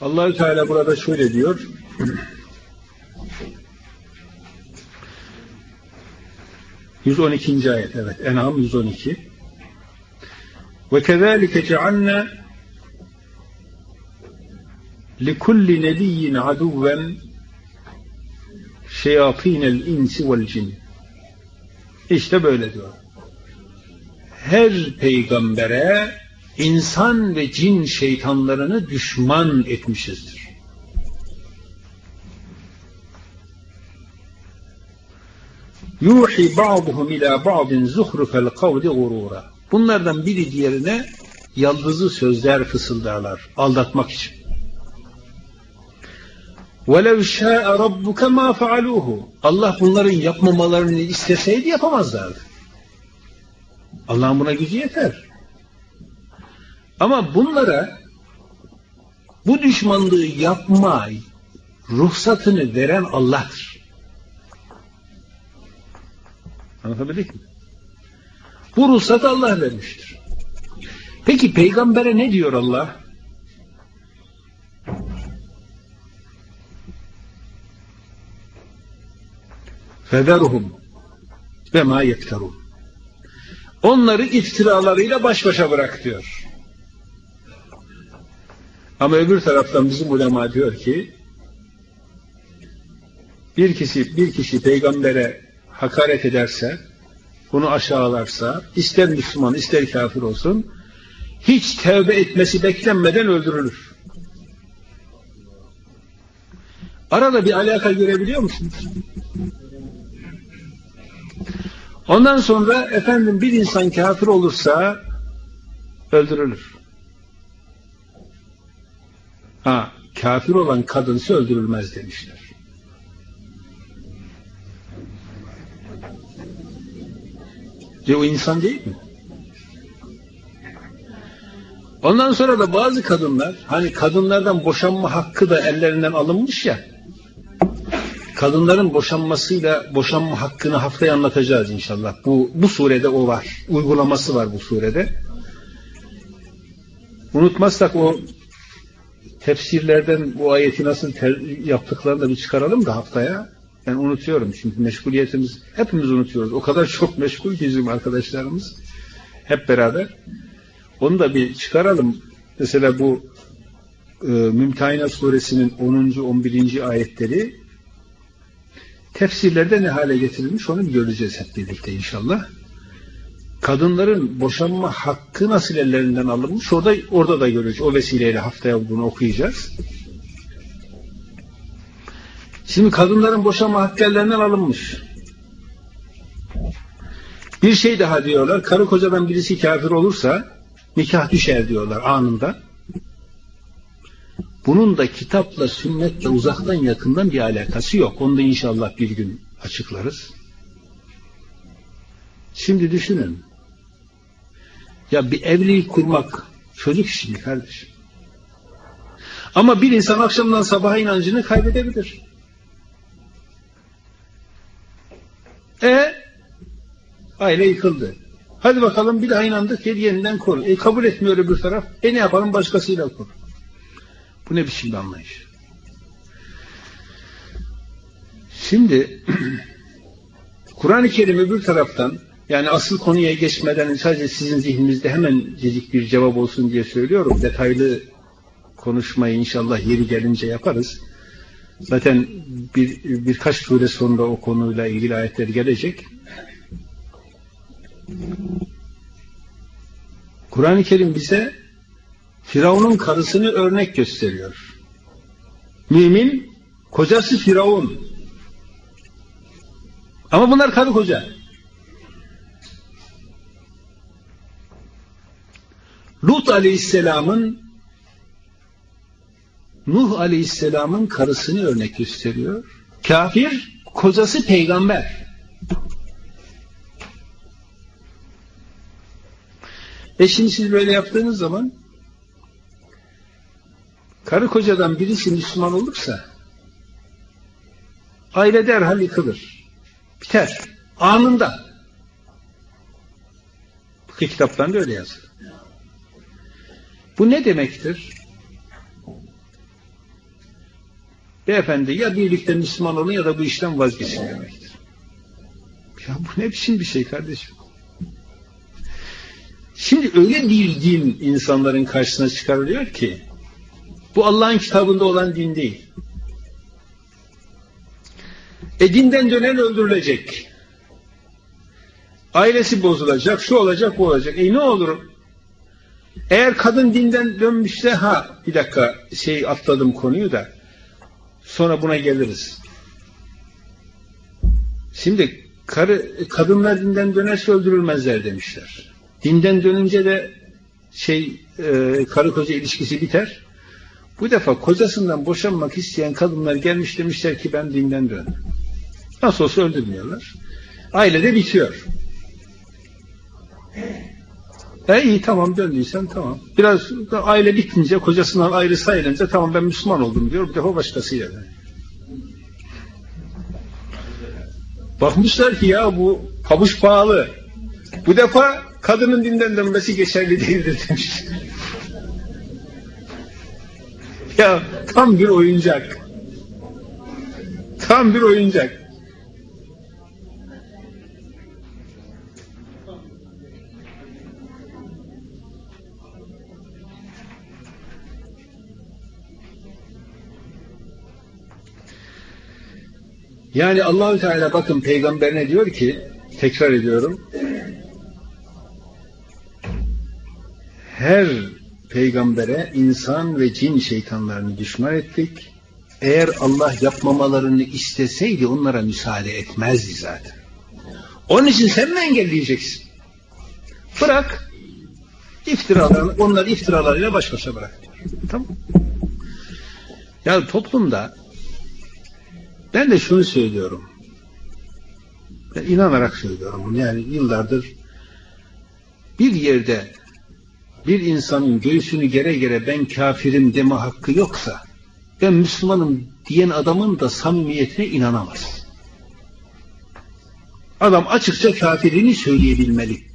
Allahü Teala burada şöyle diyor. ...112. ayet evet En'am 112 ve kezalike cealna likulli nebiyyin aduven şeyatinel insi vel cin işte böyle diyor her peygambere insan ve cin şeytanlarını düşman etmişizdir. Yuhi ba'duhum ila ba'din zuhrufel kavli gurura. Bunlardan biri diğerine yaldızı sözler fısıldarlar aldatmak için. وَلَوْ شَاءَ رَبُّكَ مَا فَعَلُوهُ Allah bunların yapmamalarını isteseydi yapamazlardı. Allah'ın buna gücü yeter. Ama bunlara bu düşmanlığı yapma ruhsatını veren Allah'tır. Anlatabildik mi? Bu ruhsatı Allah vermiştir. Peki peygambere ne diyor Allah? Federuhum ve ma yekterun. Onları iftiralarıyla baş başa bırak diyor. Ama öbür taraftan bizim ulema diyor ki bir kişi bir kişi peygambere hakaret ederse bunu aşağılarsa ister Müslüman ister kafir olsun hiç tevbe etmesi beklenmeden öldürülür. Arada bir alaka görebiliyor musunuz? Ondan sonra efendim bir insan kafir olursa öldürülür. Kafir olan kadınsı öldürülmez demişler. De o insan değil mi? Ondan sonra da bazı kadınlar, hani kadınlardan boşanma hakkı da ellerinden alınmış ya, kadınların boşanmasıyla boşanma hakkını haftaya anlatacağız inşallah. Bu, bu surede o var. Uygulaması var bu surede. Unutmazsak o tefsirlerden bu ayeti nasıl yaptıklarını da bir çıkaralım da haftaya. Ben unutuyorum çünkü meşguliyetimiz hepimiz unutuyoruz. O kadar çok meşgul ki bizim arkadaşlarımız hep beraber. Onu da bir çıkaralım. Mesela bu e, Mümtehine suresinin 10. 11. ayetleri tefsirlerde ne hale getirilmiş onu göreceğiz hep birlikte inşallah. Kadınların boşanma hakkı nasıl ellerinden alınmış orada orada da göreceğiz. O vesileyle haftaya bunu okuyacağız. Şimdi kadınların boşanma hakkı ellerinden alınmış. Bir şey daha diyorlar. Karı kocadan birisi kafir olursa nikah düşer diyorlar anında. Bunun da kitapla, sünnetle uzaktan yakından bir alakası yok. Onu da inşallah bir gün açıklarız. Şimdi düşünün. Ya bir evlilik kurmak çocuk işi mi kardeşim? Ama bir insan akşamdan sabaha inancını kaybedebilir. E aile yıkıldı. Hadi bakalım bir daha inandık yeniden kur. E kabul etmiyor öbür taraf. E ne yapalım başkasıyla kur. Bu ne biçim bir anlayış? Şimdi Kur'an-ı Kerim öbür taraftan yani asıl konuya geçmeden sadece sizin zihninizde hemen cecik bir cevap olsun diye söylüyorum. Detaylı konuşmayı inşallah yeri gelince yaparız. Zaten bir, birkaç sure sonra o konuyla ilgili ayetler gelecek. Kur'an-ı Kerim bize Firavun'un karısını örnek gösteriyor. Mümin, kocası Firavun. Ama bunlar karı koca. Lut Aleyhisselam'ın Nuh Aleyhisselam'ın karısını örnek gösteriyor. Kafir, kocası peygamber. E şimdi siz böyle yaptığınız zaman karı kocadan birisi Müslüman olursa aile derhal yıkılır. Biter. Anında. Bu kitaptan da öyle yazılır. Bu ne demektir? Beyefendi ya birlikte Müslüman olun ya da bu işten vazgeçin demektir. Ya bu ne biçim bir şey kardeşim? Şimdi öyle bir din insanların karşısına çıkarılıyor ki bu Allah'ın kitabında olan din değil. E dinden dönen öldürülecek. Ailesi bozulacak, şu olacak, bu olacak. E ne olur? Eğer kadın dinden dönmüşse ha bir dakika şey atladım konuyu da sonra buna geliriz. Şimdi karı, kadınlar dinden dönerse öldürülmezler demişler. Dinden dönünce de şey e, karı koca ilişkisi biter. Bu defa kocasından boşanmak isteyen kadınlar gelmiş demişler ki ben dinden döndüm. Nasıl olsa öldürmüyorlar. Ailede bitiyor. E iyi tamam döndüysen tamam. Biraz aile bitince kocasından ayrı sayılınca tamam ben Müslüman oldum diyor. Bir defa başkasıyla. evleniyor. Bakmışlar ki ya bu pabuç pahalı. Bu defa kadının dinden dönmesi geçerli değildir demiş. ya tam bir oyuncak. Tam bir oyuncak. Yani Allahü Teala bakın peygamberine diyor ki tekrar ediyorum her peygambere insan ve cin şeytanlarını düşman ettik. Eğer Allah yapmamalarını isteseydi onlara müsaade etmezdi zaten. Onun için sen mi engelleyeceksin? Bırak. İftiralarını, onlar iftiralarıyla baş başa bırak diyor. Tamam Ya toplumda ben de şunu söylüyorum. Ben inanarak söylüyorum. Yani yıllardır bir yerde bir insanın göğsünü gere gere ben kafirim deme hakkı yoksa ben Müslümanım diyen adamın da samimiyetine inanamaz. Adam açıkça kafirini söyleyebilmeli.